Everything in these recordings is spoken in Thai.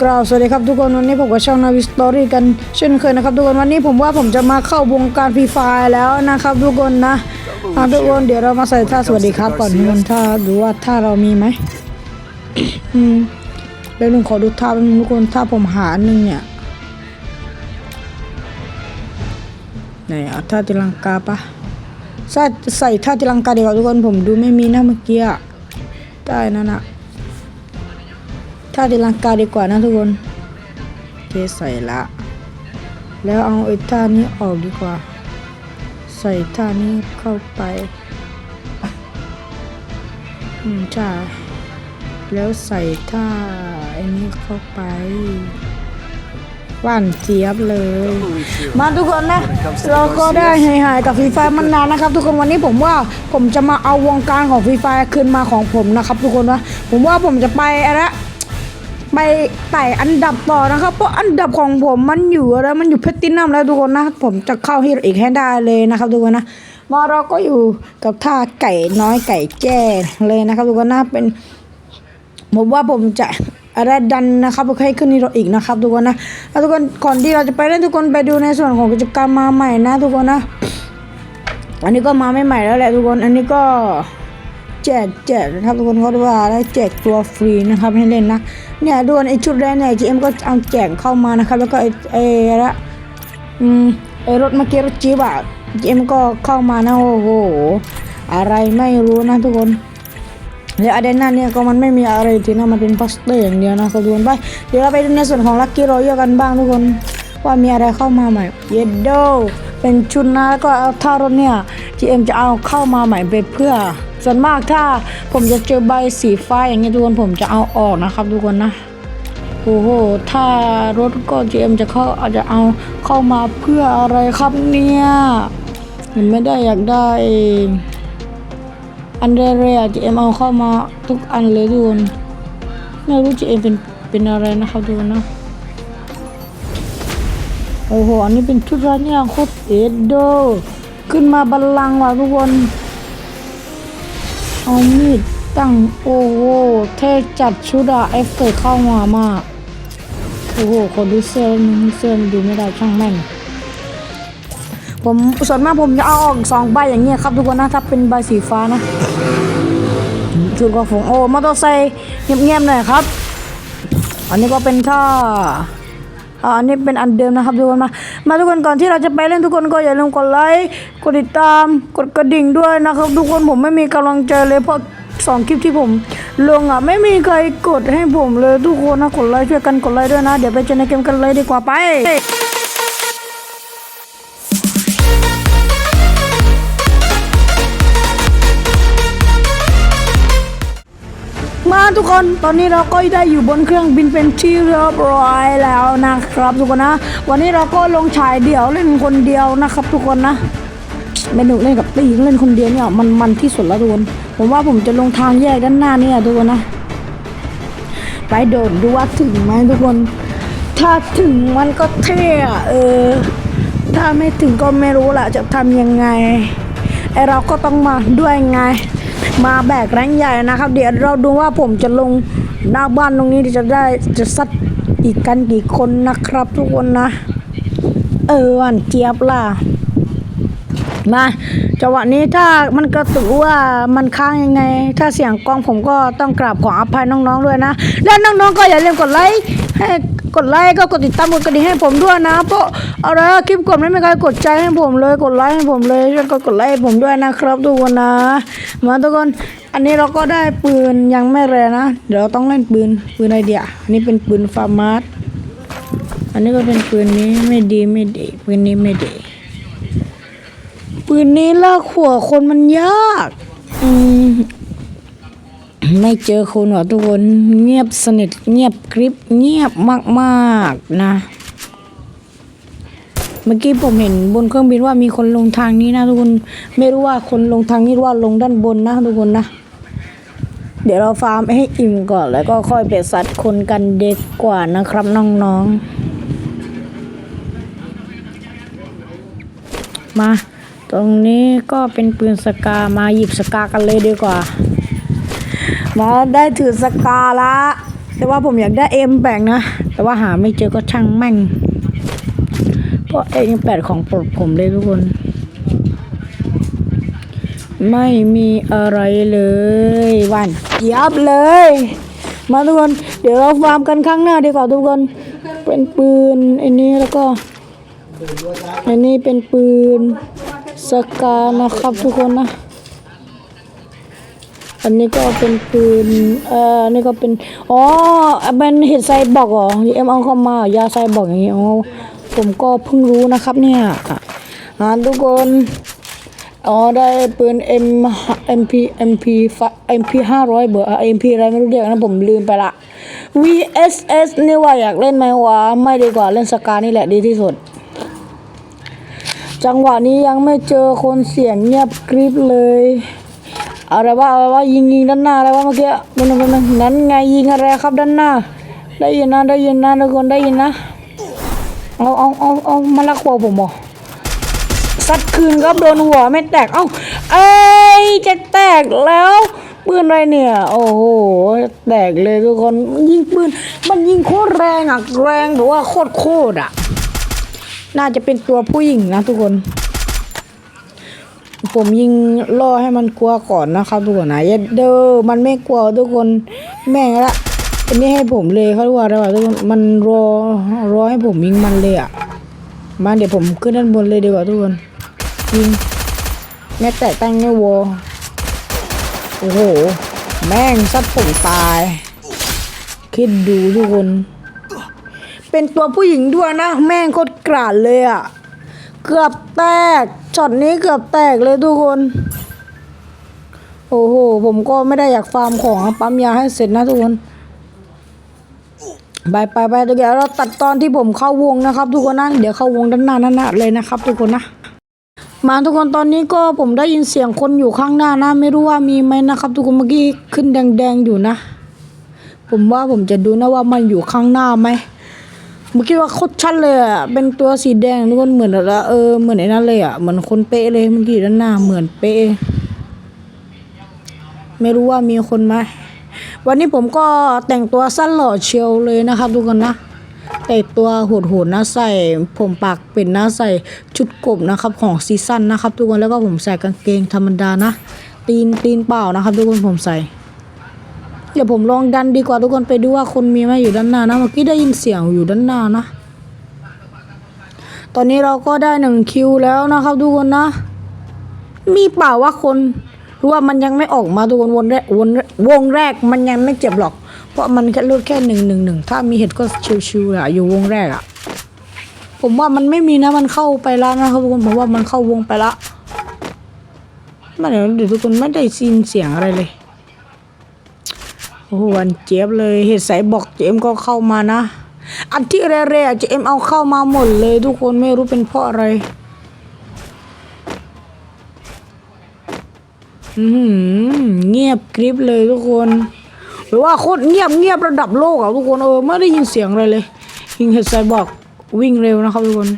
กราบสวัสดีครับทุกคนวันนี้ผมกับช่องนาวิสตอรี่กันเช่นเคยนะครับทุกคนวันนี้ผมว่าผมจะมาเข้าวงการฟรีไฟแล้วนะครับทุกคนนะทุกคนเดี๋ยวเรามาใส่ท่าสวัสดีครับก่อนทุกคนท่าดูว่าท่าเรามีไหมอืมเดี๋ยวหนึ่งขอดูท่าแป๊บนึงทุกคนถ้าผมหาหนึ่งเนี่ยไหนเอาท่าตีลังกาปะใส่ใส่ท่าตีลังกาดีกว่าทุกคนผมดูไม่มีนะเมื่อกี้ได้นั่นอะ ถ้าตีลังกาดีกว่านะทุกคนเคใส่ละ แล้วเอาไอ้ท่านี้ออกดีกว่า ใส่ท่านี้เข้าไปอืมใช่แล้วใส่ท่าไอ้นี้เข้าไปหว่านเจี๊ยบเลย มาทุกคนนะ เราก็ได้หายหายๆกับฟรีไฟมันนานนะครับ ทุกคนวันนี้ผมว่าผมจะมาเอาวงการของฟรีไฟคืนมาของผมนะครับ ทุกคนนะผมว่าผมจะไปอะไร ไปไต่อันดับต่อนะครับ เพราะอันดับของผมมันอยู่อะไรมันอยู่เพชรตินัมแล้วทุกคนนะ ผมจะเข้าฮีโร่อีกให้ได้เลยนะครับทุกคนนะมาเราก็อยู่กับท่าไก่น้อยไก่แจ้เลยนะครับทุกคนนะเป็นผมว่าผมจะอะไรดันนะครับให้ขึ้นฮีโร่อีกนะครับ ทุกคนนะแล้วทุกคนก่อนที่เราจะไปเล่นทุกคนไปดูในส่วนของกิจกรรมมาใหม่นะ ทุกคนนะ อันนี้ก็มาไม่ใหม่แล้วแหละทุกคน อันนี้ก็ แจกแจกนะครับทุกคนเขาเรียกว่าได้แจกตัวฟรีนะครับให้เล่นนะเนี่ยดวนไอชุดแรกเนี่ยจีเอ็มก็เอาแจกเข้ามานะครับ แล้วก็ไอไอละอืมไอรถเมื่อกี้รถจี๊ปอะจีเอ็มก็เข้ามานะโอ้โหอะไรไม่รู้นะทุกคนแล้วอะเดนน่าเนี่ยก็มันไม่มีอะไรที่น่ามันเป็นพอสเตอร์อย่างเดียวนะทุกคนไปเดี๋ยวเราไปดูในส่วนของลัคกี้รอยัลกันบ้างทุกคนว่ามีอะไรเข้ามาใหม่เยดโดเป็นชุดนะแล้วก็เอาท่ารถเนี่ย GM จะเอาเข้ามาใหม่ไปเพื่อ ส่วนมากถ้าผมจะเจอใบสีฟ้าอย่างเงี้ยทุกคนผมจะเอาออกนะครับ ทุกคนนะโอ้โหถ้ารถก็ GM จะเข้าอาจจะเอาเข้ามาเพื่ออะไรครับเนี่ยเห็นไม่ได้อยากได้เองอันเรยๆ GM เอาเข้ามาทุกอันเลยทุกคนไม่รู้ GM เป็นเป็นอะไรนะครับทุกคนนะโอ้โหอันนี้เป็นชุดร้านเนี่ยโคตรเอ็ดโดขึ้นมาบัลลังก์ว่ะทุกคน เอามีดตั้งโอ้โหเท่จัดชุดอะเอฟเฟกต์เข้ามามาก โอ้โหขอดูเสื้อนึงเสื้อมันดูไม่ได้ช่างแม่งผมส่วนมากผมจะเอาออกสองใบอย่างเงี้ยครับทุกคนนะถ้าเป็นใบสีฟ้านะชุดกระฝงโอ้มอเตอร์ไซค์เงียบๆหน่อยครับ อันนี้ก็เป็นท่า อ่าอันนี้เป็นอันเดิมนะครับทุกคนมา มาทุกคนก่อนที่เราจะไปเล่นทุกคนก็อย่าลืมกดไลค์กดติดตามกดกระดิ่งด้วยนะครับ ทุกคนผมไม่มีกำลังใจเลยเพราะสองคลิปที่ผมลงอะไม่มีใครกดให้ผมเลยทุกคนนะกดไลค์ช่วยกันกดไลค์ด้วยนะ เดี๋ยวไปเจอในเกมกันเลยดีกว่าไปาทุกคนตอนนี้เราก็ได้อยู่บนเครื่องบินเป็นที่เรียบร้อยแล้วนะครับทุกคนนะ วันนี้เราก็ลงฉายเดี่ยวเล่นคนเดียวนะครับ ทุกคนนะไม่หนุกเล่นกับตีเล่นคนเดียวเนี่ยมันมันที่สุดล้วทุกคนผมว่าผมจะลงทางแยกด้านหน้าเนี่ยทุกคนนะ ไปโดดดูว่าถึงไหมทุกคน ถ้าถึงมันก็เท่เออ ถ้าไม่ถึงก็ไม่รู้แหละจะทำยังไงไอเราก็ต้องมาด้วยไง มาแบกแรงใหญ่นะครับ เดี๋ยวเราดูว่าผมจะลงหน้าบ้านตรงนี้จะได้จะซัดอีกกันกี่คนนะครับ ทุกคนนะ เออหวันเจี๊ยบล่ะมาจังหวะนี้ถ้ามันกระตุกว่ามันค้างยังไง ถ้าเสียงกล้องผมก็ต้องกราบขออภัยน้องๆด้วยนะ และน้องๆก็อย่าลืมกดไลค์ให้ กดไลค์ก็กดติดตามกดกระดิ่งให้ผมด้วยนะ เพราะอะไรอะคลิปก่อนไม่มีใครกดใจให้ผมเลย กดไลค์ให้ผมเลยช่วยกดกดไลค์ให้ผมด้วยนะครับทุกคนนะ มาทุกคน อันนี้เราก็ได้ปืนยังไม่แรงนะ เดี๋ยวเราต้องเล่นปืนปืนอะไรเดียอันนี้เป็นปืนฟาร์มาร์อันนี้ก็เป็นปืนนี้ไม่ดีไม่ดีปืนนี้ไม่ดีปืนนี้ลากหัวคนมันยาก อืม ไม่เจอคนว่ะทุกคนเงียบสนิทเงียบกริบเงียบมากๆนะ เมื่อกี้ผมเห็นบนเครื่องบินว่ามีคนลงทางนี้นะทุกคนไม่รู้ว่าคนลงทางนี้ว่าลงด้านบนนะทุกคนนะ เดี๋ยวเราฟาร์มให้อิ่มก่อน แล้วก็ค่อยไปซัดคนกันเด็กกว่านะครับน้องๆ มาตรงนี้ก็เป็นปืนสกามาหยิบสกากันเลยดีกว่า มาได้ถือสกาละแต่ว่าผมอยากได้เอ็มแปงนะ แต่ว่าหาไม่เจอก็ช่างแม่ง เพราะเอ็มแปดของปรดผมเลยทุกคน ไม่มีอะไรเลยวันเยียบเลย มาทุกคน เดี๋ยวเราฟาร์มกันข้างหน้าดีกว่าทุกคน เป็นปืนไอ้นี้แล้วก็อันนี้เป็นปืนสกานะครับทุกคนนะ อันนี้ก็เป็นปืนเอ่อนี่ก็เป็น อ๋อเป็นเห็ดไซบอกเหรอที่เอ็มเอาเข้ามายาไซบอกอย่างนี้อ๋อผมก็เพิ่งรู้นะครับเนี่ยอะอ่าทุกคนอ๋อได้ปืน M MP MP MP ห้าร้อยเบอร์ MP อะไรไม่รู้เรียกนะผมลืมไปละ VSS นี่ว่าอยากเล่นไหมวะ ไม่ดีกว่าเล่นสกานี่แหละดีที่สุด จังหวะนี้ยังไม่เจอคนเสียงเงียบกริบเลย อะไรวะอะไรวะยิงยิงด้านหน้าอะไรวะเมื่อกี้มันมันมันนั้นไงยิงอะไรครับด้านหน้า ได้ยินนะได้ยินนะทุกคนได้ยินนะเอาเอาเอาเอามาลักหัวผมหรอซัดคืนครับโดนหัวไม่แตกเอ้าเอ้ยจะแตกแล้วปืนอะไรเนี่ยโอ้โหแตกเลยทุกคนยิงปืนมันยิงโคตรแรงอะแรงแบบว่าโคตรโคตรอะน่าจะเป็นตัวผู้หญิงนะทุกคน ผมยิงล่อให้มันกลัวก่อนนะครับทุกคนนะอย่าเด้อมันไม่กลัวทุกคนแม่งละอันนี้ให้ผมเลยเขาเรียกว่าอะทุกคนมันรอรอให้ผมยิงมันเลยอะมาเดี๋ยวผมขึ้นด้านบนเลยดีกว่าทุกคนยิงแม่แต่ตั้งไงวอโอ้โห แม่งซัดผมตาย คิดดูทุกคน เป็นตัวผู้หญิงด้วยนะ แม่งโคตรกราดเลยอะ เกือบแตก ช็อตนี้เกือบแตกเลยทุกคน โอ้โห ผมก็ไม่ได้อยากฟาร์มของอะปั๊มยาให้เสร็จนะทุกคน ไปไปไปเดี๋ยวเราตัดตอนที่ผมเข้าวงนะครับ ทุกคนนะเดี๋ยวเข้าวงด้านหน้านั่นนะเลยนะครับ ทุกคนนะมาทุกคนตอนนี้ก็ผมได้ยินเสียงคนอยู่ข้างหน้านะ ไม่รู้ว่ามีไหมนะครับ ทุกคนเมื่อกี้ขึ้นแดงๆอยู่นะ ผมว่าผมจะดูนะว่ามันอยู่ข้างหน้าไหม เมื่อกี้ว่าโคตรชัดเลยอะ เป็นตัวสีแดงทุกคนเหมือนอะไรเออเหมือนไอ้นั่นเลยอะ เหมือนคนเป๊ะเลยเมื่อกี้ด้านหน้าเหมือนเป๊ะ ไม่รู้ว่ามีคนไหมวันนี้ผมก็แต่งตัวสั้นหล่อเชียวเลยนะครับทุกคนนะแต่งตัวโหดๆนะใส่ผมปากเป็นนะใส่ชุดกบนะครับของซีซั่นนะครับ ทุกคนแล้วก็ผมใส่กางเกงธรรมดานะ ตีนตีนเปล่านะครับ ทุกคนผมใส่ เดี๋ยวผมลองดันดีกว่าทุกคนไปดูว่าคนมีไหมอยู่ด้านหน้านะเมื่อกี้ได้ยินเสียงอยู่ด้านหน้านะตอนนี้เราก็ได้หนึ่งคิวแล้วนะครับทุกคนนะ มีเปล่าว่าคนหรือว่ามันยังไม่ออกมาทุกคนวนแรกวนวงแรกมันยังไม่เจ็บหรอก เพราะมันแค่ลดแค่หนึ่งหนึ่งหนึ่งถ้ามีเห็ดก็ชิวๆอะอยู่วงแรกอะผมว่ามันไม่มีนะมันเข้าไปแล้วนะครับทุกคนผมว่ามันเข้าวงไปละไมาเดี๋ยวเดี๋ยวทุกคนไม่ได้ยินเสียงอะไรเลย หหวันเจี๊ยบเลยเห็ดใสบอกเจมก็เข้ามานะ อันที่แร่ๆเจมเอาเข้ามาหมดเลย ทุกคนไม่รู้เป็นเพราะอะไรอือหือเงียบกริบเลยทุกคนหรือว่าโคตรเงียบเงียบระดับโลกอะทุกคนเออไม่ได้ยินเสียงอะไรเลยยิงเห็ดใสบอกวิ่งเร็วนะครับทุกคน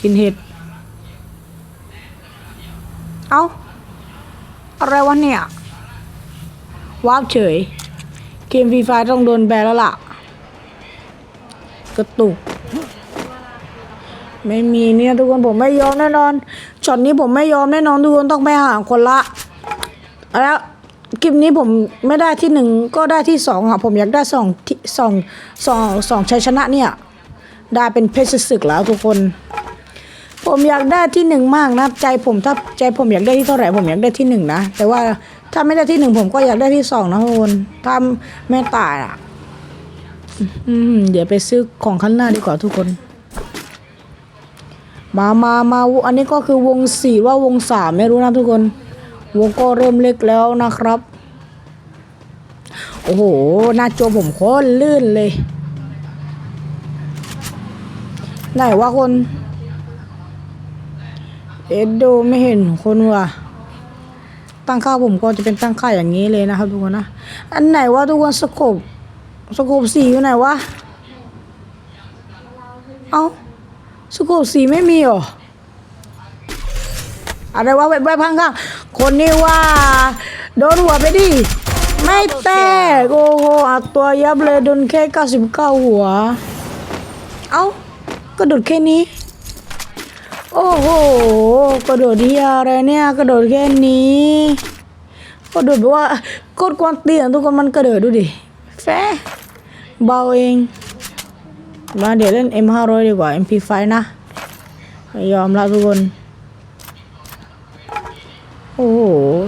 กินเห็ด เอ้า อะไรวะเนี่ย ว้าวเฉย เกมฟรีไฟต้องโดนแบนแล้วล่ะ กระตุก ไม่มีเนี่ยทุกคนผมไม่ยอมแน่นอนช็อตนี้ผมไม่ยอมแน่นอนทุกคนต้องไปหาคนละ แล้วคลิปนี้ผมไม่ได้ที่หนึ่งก็ได้ที่สองอะผมอยากได้สองที่สองสองสองชัยชนะเนี่ย ได้เป็นเพชรศึกแล้วทุกคน ผมอยากได้ที่หนึ่งมากนะใจผมถ้าใจผมอยากได้ที่เท่าไหร่ผมอยากได้ที่หนึ่งนะแต่ว่า ถ้าไม่ได้ที่หนึ่งผมก็อยากได้ที่สองนะทุกคนถ้าไม่ตายอะ อืม เดี๋ยวไปซื้อของข้างหน้าดีกว่าทุกคน มามามาอันนี้ก็คือวงสี่ว่าวงสามไม่รู้นะทุกคน วงก็เริ่มเล็กแล้วนะครับ โอ้โห หน้าจอผมโคตรลื่นเลย ไหนว่าคน เอ็ดโดไม่เห็นคนว่ะ ตั้งค่าผมก็จะเป็นตั้งค่าอย่างนี้เลยนะครับทุกคนนะ อันไหนว่าทุกคนสกบสกบสีอยู่ไหนวะ เอาสกบสีไม่มีหรอ อะไรวะแบบแบบพังข้างคนนี้ว่าโดนหัวไปดิ ไม่แตกโอ้โหอัดตัวยับเลยโดนแค่99หัว เอ้ากระโดดแค่นี้ โอ้โห กระโดดที่อะไรเนี่ยกระโดดแค่นี้กระโดดแบบว่าโคตรกวนเตียนทุกคนมันกระโดดดูดิแฟเบาเองมาเดี๋ยวเล่น M500 ดีกว่า MP5 นะ ยอมละทุกคน โอ้โห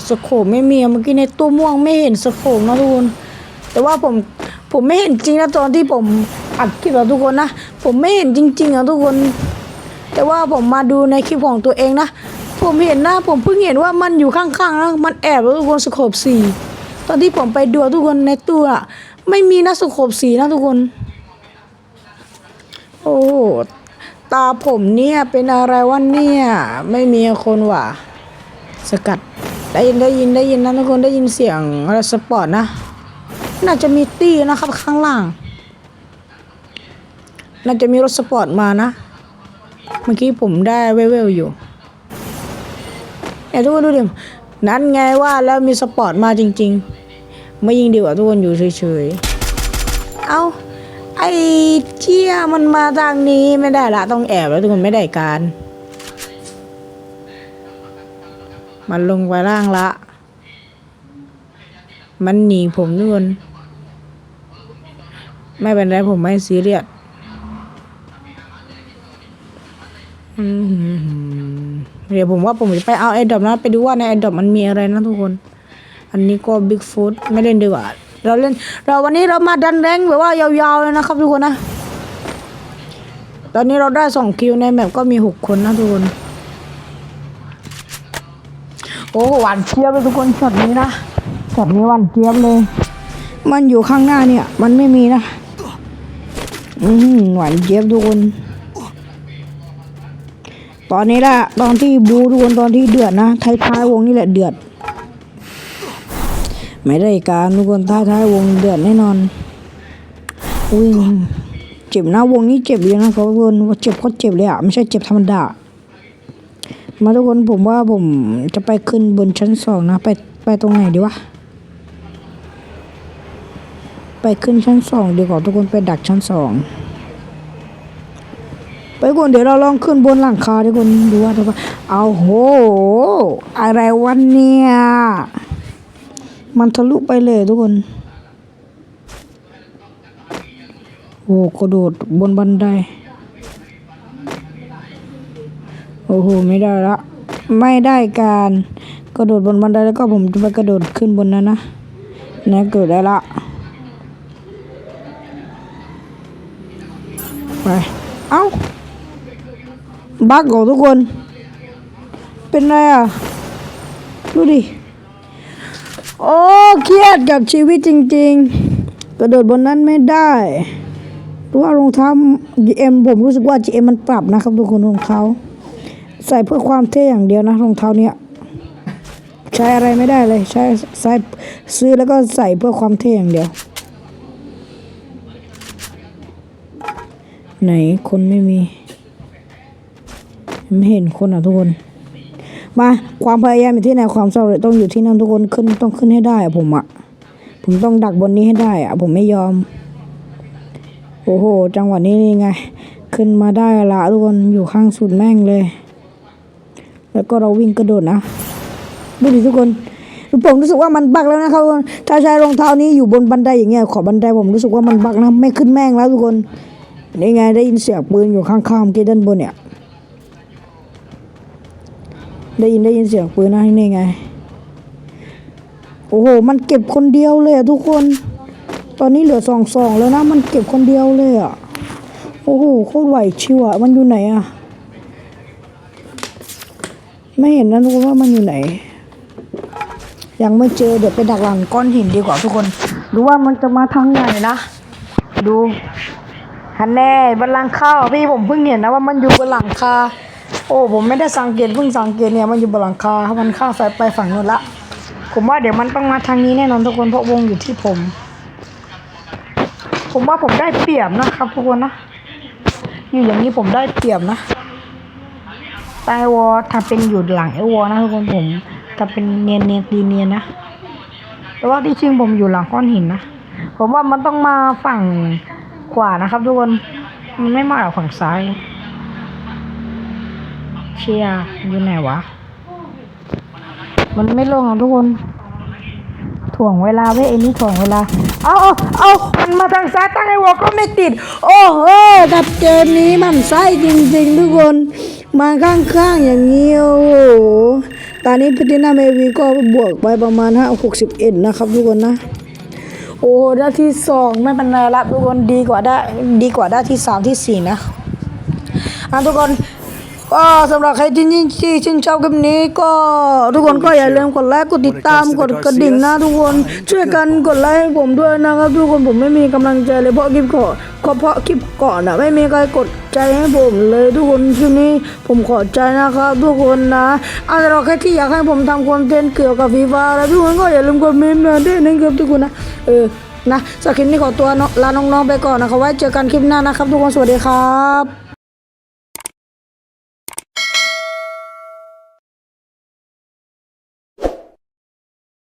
สโคปไม่มีเมื่อกี้ในตู้ม่วงไม่เห็นสโคปนะทุกคน แต่ว่าผมผมไม่เห็นจริงนะตอนที่ผมอัดคลิปอะทุกคนนะ ผมไม่เห็นจริงๆอะทุกคน แต่ว่าผมมาดูในคลิปของตัวเองนะ ผมเห็นนะผมเพิ่งเห็นว่ามันอยู่ข้างๆนะมันแอบแล้วทุกคนสโคปสี่ตอนที่ผมไปดูทุกคนในตู้อะไม่มีนะสโคปสีนะทุกคน โอ้ตาผมเนี่ยเป็นอะไรวะเนี่ยไม่มีคนว่ะ สกัดได้ยินได้ยินได้ยินนะทุกคนได้ยินเสียงอะไรสปอร์ตนะ น่าจะมีตี้นะครับข้างล่าง น่าจะมีรถสปอร์ตมานะ เมื่อกี้ผมได้เวลๆอยู่ เนี่ยทุกคนดูดินั้นไงว่าแล้วมีสปอร์ตมาจริงๆ ไม่ยิงดีกว่าทุกคนอยู่เฉยๆ เอาไอ้เจี้ยมันมาทางนี้ไม่ได้ละต้องแอบแล้วทุกคนไม่ได้การ มันลงไปล่างละ มันหนีผมทุกคนไม่เป็นไรผมไม่ซีเรียสอืม เดี๋ยวผมว่าผมจะไปเอาไอ้ดอปนะไปดูว่าในไอ้ดอปมันมีอะไรนะทุกคน อันนี้ก็บิ๊กฟุตไม่เล่นดีกว่า เราเล่น เราวันนี้เรามาดันแรงแบบว่ายาวๆเลยนะครับทุกคนนะ ตอนนี้เราได้สองคิวในแมปก็มีหกคนนะทุกคน โอ้หวานเจี๊ยบเลยทุกคนช็อตนี้นะช็อตนี้หวานเจี๊ยบเลย มันอยู่ข้างหน้าเนี่ย มันไม่มีนะ อืมหวานเจี๊ยบทุกคน ตอนนี้ละตอนที่บูทุกคนตอนที่เดือดนะท้ายท้ายๆวงนี่แหละเดือด ไม่ได้การทุกคนท้ายท้ายๆวงเดือดแน่นอนอุ้ยเจ็บนะวงนี้เจ็บเลยนะทุกคนว่าเจ็บโคตรเจ็บเลยอะไม่ใช่เจ็บธรรมดามาทุกคนผมว่าผมจะไปขึ้นบนชั้นสองนะ ไปไปตรงไหนดีวะไปขึ้นชั้นสองดีกว่าทุกคนไปดักชั้นสอง ไปก่อนเดี๋ยวเราลองขึ้นบนหลังคาทุกคนดูว่าทุกคนเอาโห อะไรวันเนี่ย มันทะลุไปเลยทุกคนโอ้กระโดดบนบันได โอ้โห ไม่ได้ละ ไม่ได้การกระโดดบนบันไดแล้วก็ผมจะไปกระโดดขึ้นบนนั้นนะนะเกิดได้ละ ไป เอ้า บักเหรอทุกคน เป็นไรอะ ดูดิ โอ้เครียดกับชีวิตจริง ๆ กระโดดบนนั้นไม่ได้รู้ว่ารองเท้า GM ผมรู้สึกว่า GM มันปรับนะครับทุกคนรองเท้า ใส่เพื่อความเท่อย่างเดียวนะรองเท้าเนี้ยใช้อะไรไม่ได้เลย ใช้ใส่ซื้อแล้วก็ใส่เพื่อความเท่อย่างเดียว ไหนคนไม่มี ไม่เห็นคนอะทุกคน มาความพยายามอยู่ที่ไหนความสำเร็จต้องอยู่ที่นั่นทุกคนขึ้นต้องขึ้นให้ได้อะผมอะผมต้องดักบนนี้ให้ได้อะผมไม่ยอม โอ้โห จังหวะนี้นี่ไง ขึ้นมาได้ละทุกคนอยู่ข้างสุดแม่งเลย แล้วก็เราวิ่งกระโดดนะดูดิทุกคนผมรู้สึกว่ามันบักแล้วนะครับทุกคนถ้าใช้รองเท้านี้อยู่บนบันไดอย่างเงี้ยขอบบันไดผมรู้สึกว่ามันบักนะไม่ขึ้นแม่งแล้วทุกคนนี่ไงได้ยินเสียงปืนอยู่ข้างๆเมื่อกี้ด้านบนเนี่ย ได้ยินได้ยินเสียงปืนนะนี่ไง โอ้โห มันเก็บคนเดียวเลยอะทุกคน ตอนนี้เหลือสองสองแล้วนะ มันเก็บคนเดียวเลยอะโอ้โห โคตรไหวชิวอะมันอยู่ไหนอะไม่เห็นนะทุกคนว่ามันอยู่ไหน ยังไม่เจอ เดี๋ยวไปดักหลังก้อนหินดีกว่าทุกคน ดูว่ามันจะมาทางไหนนะ ดูฮันแน่บนหลังคาพี่ผมเพิ่งเห็นนะว่ามันอยู่บนหลังคา โอ้ผมไม่ได้สังเกตเพิ่งสังเกตเนี่ยมันอยู่บนหลังคามันข้ามสายไปฝั่งนู้นละ ผมว่าเดี๋ยวมันต้องมาทางนี้แน่นอนทุกคนเพราะวงอยู่ที่ผม ผมว่าผมได้เปรียบนะครับทุกคนนะอยู่อย่างนี้ผมได้เปรียบนะใต้วอถ้าเป็นอยู่หลังไอ้วอนะทุกคนผมถ้าเป็นเนียนเนียนดีเนียนนะแต่ว่าที่จริงผมอยู่หลังก้อนหินนะผมว่ามันต้องมาฝั่งขวานะครับทุกคนมันไม่มาฝั่งซ้าย เชียอยู่ไหนวะ มันไม่ลงอะทุกคน ถ่วงเวลาเว้ยไอ้นี่ถ่วงเวลา เอาเอาเอามันมาทางซ้ายตั้งไอ้วอก็ไม่ติด โอ้โหดับเกมนี้มันไส้จริงๆทุกคน มาข้างๆอย่างนี้โอ้โห ตอนนี้พิตินาเมวีก็บวกไปประมาณห้าหกสิบเอ็ดนะครับทุกคนนะโอ้ได้ที่สองไม่เป็นไรละทุกคนดีกว่าได้ดีกว่าได้ที่สามที่สี่นะอะทุกคน ก็สำหรับใครที่ยิ่งที่ชื่นชอบคลิปนี้ก็ทุกคนก็อย่าลืมกดไลค์กดติดตามกดกระดิ่งนะทุกคนช่วยกันกดไลค์ให้ผมด้วยนะครับทุกคนผมไม่มีกำลังใจเลยเพราะคลิปก่อนเพราะคลิปก่อนอะไม่มีใครกดใจให้ผมเลยทุกคนคลิปนี้ผมขอใจนะครับทุกคนนะอะสำหรับใครที่อยากให้ผมทำคอนเทนต์เกี่ยวกับฟีฟ่าแล้วทุกคนก็อย่าลืมกดเมนต์นะด้วยนะครับทุกคนนะเออนะสำหรับคลิปนี้ขอตัวลาน้องๆไปก่อนนะครับไว้เจอกันคลิปหน้านะครับ ทุกคนสวัสดีครับ